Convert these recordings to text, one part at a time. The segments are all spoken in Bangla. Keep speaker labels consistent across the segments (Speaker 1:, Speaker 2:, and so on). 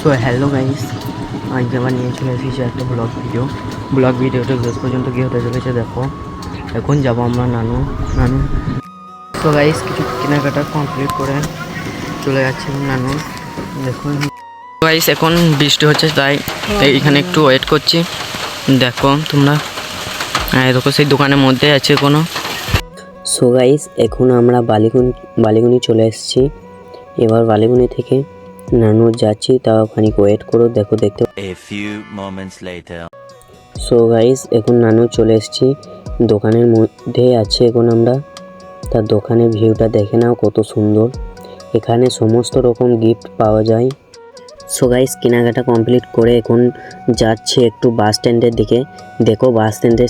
Speaker 1: সো হ্যালো গাইস আজকে আবার নিয়ে চলে এসেছি একটা ব্লগ ভিডিও ব্লগ ভিডিওটা শেষ পর্যন্ত কী হতে চলেছে, দেখো। এখন যাব আমরা নানু নানু। সো গাইস কিছু কেনাকাটা কমপ্লিট করে চলে যাচ্ছে নানু দেখুন। গাইস এখন বৃষ্টি হচ্ছে, তাই এইখানে একটু ওয়েট করছি। দেখো তোমরা। হ্যাঁ দেখো সেই দোকানের মধ্যে আছে কোনো সো গাইস এখন আমরা বালিগুনি বালিগুনি চলে এসেছি। এবার বালিগুনি থেকে নানু যাচ্ছি তাও খানিক ওয়েট করো দেখো দেখতে
Speaker 2: A few moments later.
Speaker 1: So guys এখন নানু চলে এসেছি। দোকানের মধ্যে আছে এখন আমরা। তার দোকানের ভিউটা দেখে নাও কত সুন্দর। এখানে সমস্ত রকম গিফট পাওয়া যায়। সো গাইস কেনাকাটা কমপ্লিট করে এখন যাচ্ছে একটু বাস স্ট্যান্ডের দিকে। দেখো বাস স্ট্যান্ডে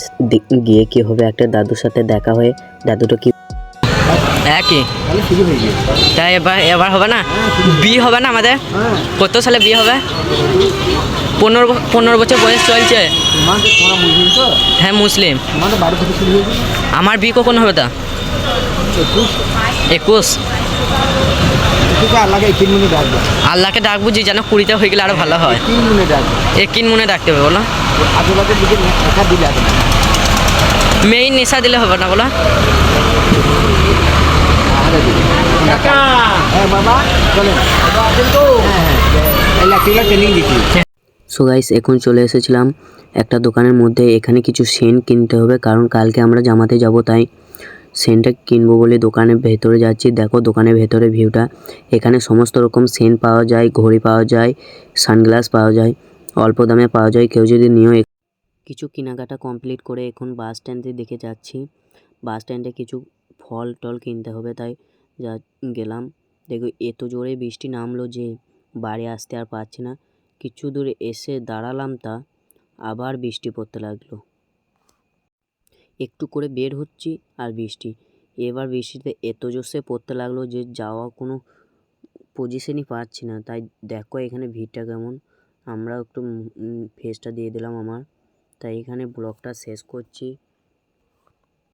Speaker 1: গিয়ে কি হবে একটা দাদুর সাথে দেখা হয়ে দাদুটা কি একই তাই এবার এবার হবে না? বিয়ে হবে না আমাদের? কত সালে বিয়ে হবে? পনেরো পনেরো বছর বয়স চলছে। হ্যাঁ মুসলিম। আমার বিয়ে কখন হবে তা?
Speaker 3: একুশ। আল্লাহকে ডাকবে।
Speaker 1: যে যেন কুড়িটা হয়ে গেলে আরও ভালো হয়। একিন মনে ডাকতে হবে বলো। মেইন নেশা দিলে হবে না বলো
Speaker 3: আরে দিকে হ্যাঁ বাবা চলেন বাবা আসেন তো হ্যাঁ হ্যাঁ এই লাঠিটা ট্রেনিং দিচ্ছি
Speaker 1: সো গাইস এখন চলে এসেছিলাম একটা দোকানের মধ্যে। এখানে কিছু সেন কিনতে হবে কারণ কালকে আমরা জামাতে যাব তাই সেন্টটা কিনবো বলে দোকানের ভেতরে যাচ্ছি। দেখো দোকানের ভেতরে ভিউটা এখানে সমস্ত রকম সেন্ট পাওয়া যায় ঘড়ি পাওয়া যায় সানগ্লাস পাওয়া যায় অল্প দামে পাওয়া যায়। কেউ যদি নিয়েও কিছু কেনাকাটা কমপ্লিট করে এখন বাস স্ট্যান্ডের দেখে যাচ্ছি। বাস স্ট্যান্ডে কিছু ফল টল কিনতে হবে তাই যা গেলাম। দেখো, এত জোরে বৃষ্টি নামলো যে বাড়ি আসতে আর পারছি না। কিছু দূরে এসে দাঁড়ালাম তা আবার বৃষ্টি পড়তে লাগল। একটু করে বের হচ্ছি আর বৃষ্টি। এবার বৃষ্টিতে এত জোরসে পড়তে লাগল যে যাওয়া কোনো পজিশনই পাচ্ছি না। তাই দেখো, এখানে ভিড়টা কেমন। আমরা একটু ফেসটা দিয়ে দিলাম আমার। তাই এখানে ব্লগটা শেষ করছি।